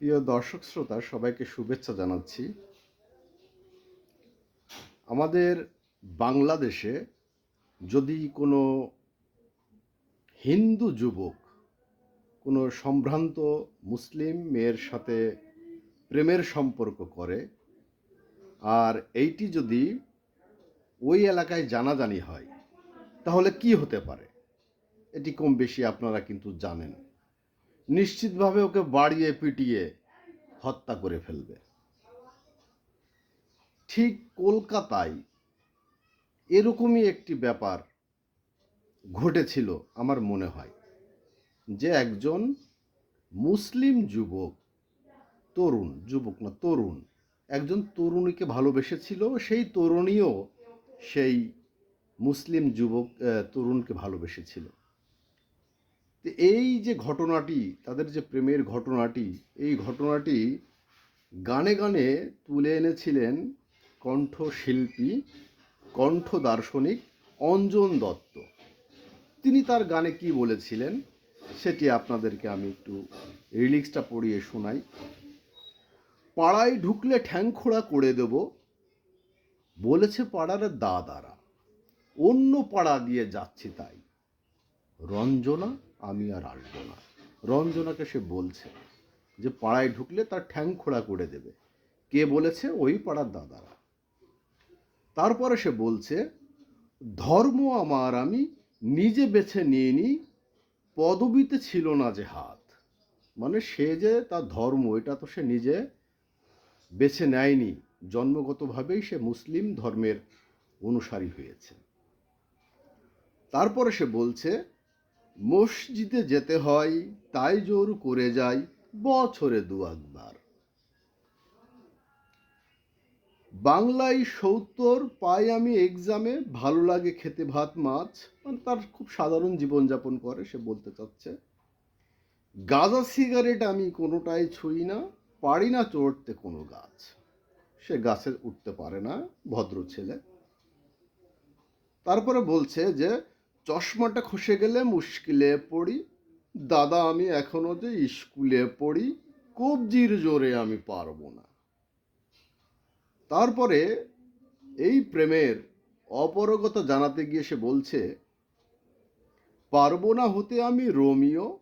প্রিয় দর্শক শ্রোতা, সবাইকে শুভেচ্ছা জানাচ্ছি। আমাদের বাংলাদেশে যদি কোনো হিন্দু যুবক, কোনো সম্ভ্রান্ত মুসলিম মেয়ের সাথে প্রেমের সম্পর্ক করে আর এইটি যদি ওই এলাকায় জানাজানি হয়, তাহলে কি হতে পারে? এটি কম বেশি আপনারা কিন্তু জানেন। নিশ্চিতভাবে ওকে বাড়িয়ে পিটিয়ে হত্যা করে ফেলবে। ঠিক কলকাতায় এরকমই একটি ব্যাপার ঘটেছিল আমার মনে হয় যে একজন মুসলিম যুবক, তরুণ, যুবক না, তরুণ, একজন তরুণীকে ভালোবেসেছিল, সেই তরুণীও সেই মুসলিম যুবক তরুণকে ভালোবেসেছিল। তো এই যে ঘটনাটি, তাদের যে প্রেমের ঘটনাটি, এই ঘটনাটি গানে গানে তুলে এনেছিলেন কণ্ঠশিল্পী কণ্ঠ দার্শনিক অঞ্জন দত্ত। তিনি তার গানে কি বলেছিলেন, সেটি আপনাদেরকে আমি একটু রিলিক্সটা পড়িয়ে শোনাই। পাড়ায় ঢুকলে ঠ্যাং খোড়া করে দেব, বলেছে পাড়ার দাদারা। অন্য পাড়া দিয়ে যাচ্ছি তাই। রঞ্জনা আমি আর আসব না। রঞ্জনাকে সে বলছে যে পাড়ায় ঢুকলে তার ঠ্যাং খোড়া করে দেবে। কে বলেছে? ওই পাড়ার দাদারা। তারপরে সে বলছে, ধর্ম আমার, আমি নিজে বেছে নিয়ে নি পদবিতে ছিল না যে হাত। মানে সে যে তার ধর্ম, এটা তো সে নিজে বেছে নেয়নি। জন্মগতভাবেই সে মুসলিম ধর্মের অনুসারী হয়েছে। তারপরে সে বলছে মসজিদে যেতে হয়, তাই জোর করে যাই বছরে দু একবার। বাংলায় সত্তর, পাই আমি এক্সামে ভালো লাগে খেতে ভাত, মাছ। মানে তার খুব সাধারণ জীবনযাপন করে, সে বলতে চাচ্ছে। গাঁজা সিগারেট আমি কোনোটাই ছুঁই না, পারি না চড়তে কোনো গাছ। সে গাছে উঠতে পারে না, ভদ্র ছেলে। তারপরে বলছে যে চশমাটা খসে গেলে মুশকিলে পড়ি। দাদা, আমি এখনও যে স্কুলে পড়ি, কবজির জোরে আমি পারব না। তারপরে এই প্রেমের অপরগতা জানাতে গিয়ে সে বলছে, পারব না হতে আমি রোমিও।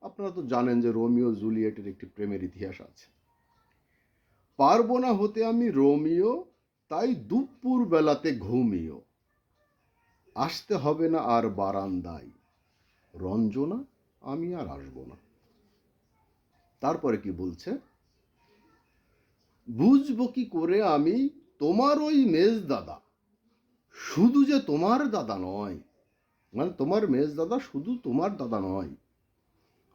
আপনারা তো জানেন যে রোমিও জুলিয়েটের একটি প্রেমের ইতিহাস আছে। পারব না হতে আমি রোমিও, তাই দুপুর বেলাতে ঘুমিও। আসতে হবে না আর বারান্দায়। রঞ্জনা, আমি আর আসব না। তারপরে কি বলছে? বুঝব কি করে আমি? তোমার ওই মেজ দাদা। শুধু যে তোমার দাদা নয়। মানে তোমার মেজ দাদা শুধু তোমার দাদা নয়।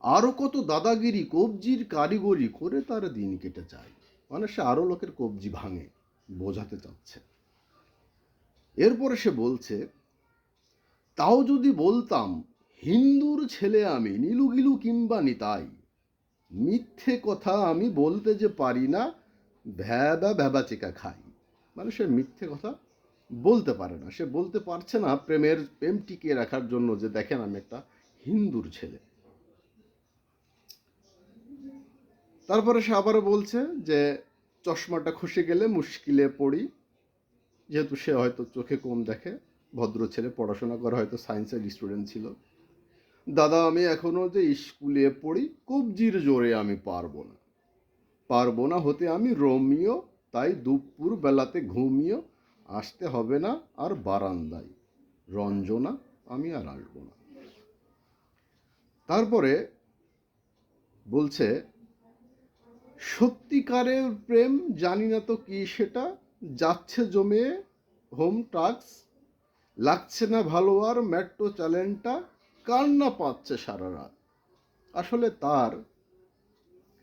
আরও কত দাদাগিরি কবজির কারিগরি করে তার দিন কেটে যায়। মানে সে আরও লোকের কবজি ভাঙে, বোঝাতে চাচ্ছে। এরপরে সে বলছে তাও যদি বলতাম, হিন্দুর ছেলে আমি নীলুগিলু কিংবা নিতাই, মিথ্যে কথা আমি বলতে যে পারি না, ভ্যাবা ভ্যাবা চেকা খাই। মানে সে মিথ্যে কথা বলতে পারে না। সে বলতে পারছে না প্রেমের, প্রেম টিকিয়ে রাখার জন্য যে, দেখেন আমি একটা হিন্দুর ছেলে। তারপরে সে আবারও বলছে যে, চশমাটা খসে গেলে মুশকিলে পড়ি। যেহেতু সে হয়তো চোখে কম দেখে। ভদ্র ছেলে, পড়াশোনা করে হয়তো সায়েন্সের স্টুডেন্ট ছিল। দাদা, আমি এখনও যে স্কুলে পড়ি, কবজির জোরে আমি পারব না। পারব না হতে আমি রোমিও, তাই দুপুর বেলাতে ঘুমিও, আসতে হবে না আর বারান্দায়। রঞ্জনা, আমি আর আসব না। তারপরে বলছে, সত্যিকারের প্রেম জানি না তো কি সেটা, যাচ্ছে জমে হোম টাক্স লাগছে না ভালো আর মেট্রো চ্যালেঞ্জটা কান্না পাচ্ছে সারা রাত? আসলে তার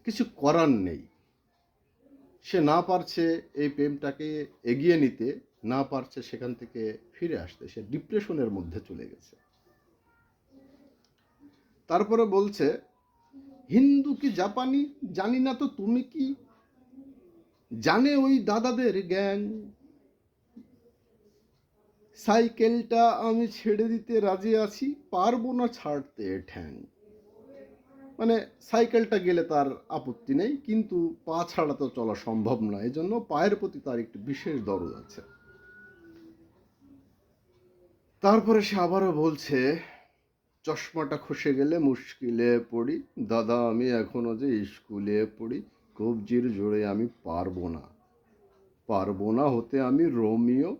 কিছু করার নেই। সে না পারছে এই প্রেমটাকে এগিয়ে নিতে, না পারছে সেখান থেকে ফিরে আসতে, সে ডিপ্রেশনের মধ্যে চলে গেছে। তারপরে বলছে, হিন্দু কি জাপানি? জানি না তো, তুমি কি জানে ওই দাদাদের গ্যাং সাইকেলটা আমি ছেড়ে দিতে রাজি আছি, পারব না ছাড়তে ঠ্যাং। মানে সাইকেলটা গেলে তার আপত্তি নেই, কিন্তু পা ছাড়া তো চলা সম্ভব এই জন্য পায়ের প্রতি তার একটি বিশেষ দরদ আছে। তারপরে সে আবারও বলছে, চশমাটা খসে গেলে মুশকিলে পড়ি, দাদা আমি এখনও যে স্কুলে পড়ি, কবজির জোরে আমি পারব না। পারব না হতে আমি রোমিও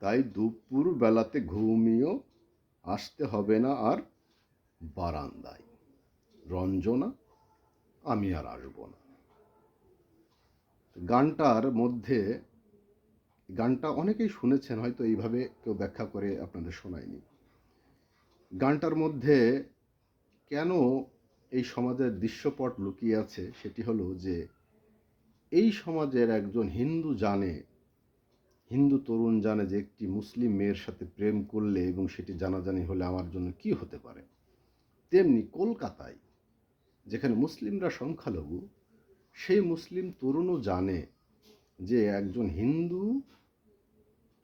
তাই দুপুর বেলাতে ঘুমিও আসতে হবে না আর বারান্দায়। রঞ্জনা, আমি আর আসব না। গানটার মধ্যে, গানটা অনেকেই শুনেছেন, হয়তো এইভাবে কেউ ব্যাখ্যা করে আপনাদের শোনায়নি। গানটার মধ্যে কেন এই সমাজের দৃশ্যপট লুকিয়ে আছে সেটি হলো যে, এই সমাজের একজন হিন্দু জানে হিন্দু তরুণ জানে যে একটি মুসলিম মেয়ের সাথে প্রেম করলে এবং সেটি জানাজানি হলে আমার জন্য কি হতে পারে? তেমনি কলকাতায়, যেখানে মুসলিমরা সংখ্যালঘু, সেই মুসলিম তরুণও জানে যে একজন হিন্দু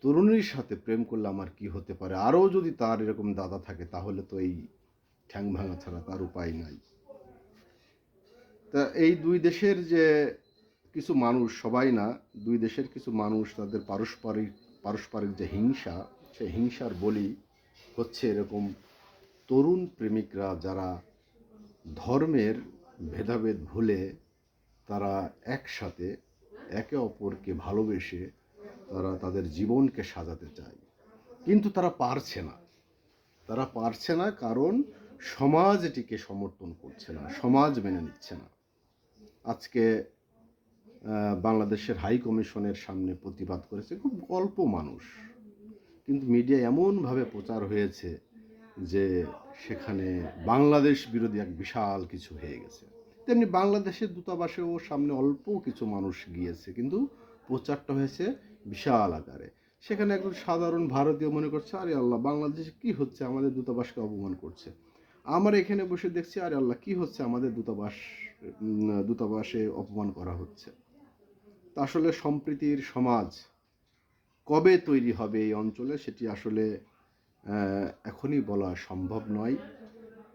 তরুণীর সাথে প্রেম করলে আমার কি হতে পারে? আরও যদি তার এরকম দাদা থাকে, তাহলে তো এই ঠ্যাং ভাঙা ছাড়া তার উপায় নাই। তা এই দুই দেশের যে কিছু মানুষ, সবাই না, দুই দেশের কিছু মানুষ তাদের পারস্পরিক পারস্পরিক যে হিংসা সেই হিংসার বলি হচ্ছে এরকম তরুণ প্রেমিকরা যারা ধর্মের ভেদাভেদ ভুলে তারা একসাথে একে অপরকে ভালোবেসে তারা তাদের জীবনকে সাজাতে চায়। কিন্তু তারা পারছে না। তারা পারছে না কারণ সমাজ এটিকে সমর্থন করছে না, সমাজ মেনে নিচ্ছে না। আজকে বাংলাদেশের হাই কমিশনের সামনে প্রতিবাদ করেছে। খুব অল্প মানুষ। কিন্তু মিডিয়া এমনভাবে প্রচার হয়েছে যে সেখানে বাংলাদেশ বিরোধী এক বিশাল কিছু হয়ে গেছে। তেমনি বাংলাদেশের দূতাবাসেও সামনে অল্প কিছু মানুষ গিয়েছে, কিন্তু প্রচারটা হয়েছে বিশাল আকারে। সেখানে একজন সাধারণ ভারতীয় মনে করছে, আরে আল্লাহ, বাংলাদেশে কি হচ্ছে? আমাদের দূতাবাসকে অপমান করছে। আমার এখানে বসে দেখছি, আরে আল্লাহ, কি হচ্ছে? আমাদের দূতাবাস দূতাবাসে অপমান করা হচ্ছে। আসলে সম্প্রীতির সমাজ কবে তৈরি হবে এই অঞ্চলে সেটি আসলে এখনই বলা সম্ভব নয়।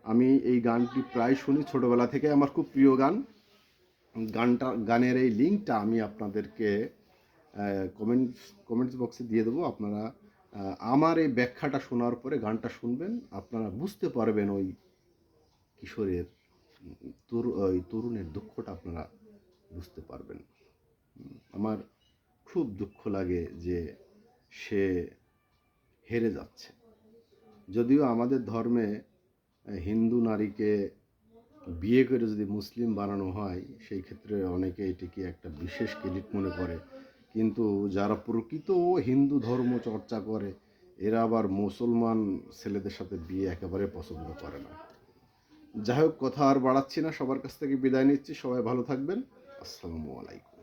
আমি এই গানটি প্রায় শুনি ছোটবেলা থেকে, আমার খুব প্রিয় গান। গানটা, গানের এই লিঙ্কটা আমি আপনাদেরকে কমেন্টস কমেন্টস বক্সে দিয়ে দেবো। আপনারা আমার এই ব্যাখ্যাটা শোনার পরে গানটা শুনবেন। আপনারা বুঝতে পারবেন ওই কিশোরের, তরু, ওই তরুণের দুঃখটা আপনারা বুঝতে পারবেন। আমার খুব দুঃখ লাগে যে সে হেরে যাচ্ছে। যদিও আমাদের ধর্মে হিন্দু নারীকে বিয়ে করে যদি মুসলিম বানানো হয়, সেই ক্ষেত্রে অনেকে এটিকে একটা বিশেষ ক্রেডিট মনে করে। কিন্তু যারা প্রকৃত হিন্দু ধর্ম চর্চা করে, এরা আবার মুসলমান ছেলেদের সাথে বিয়ে একেবারে পছন্দ করে না। যাই হোক, কথা আর বাড়াচ্ছি না। সবার কাছ থেকে বিদায় নিচ্ছি। সবাই ভালো থাকবেন। আসসালামু আলাইকুম।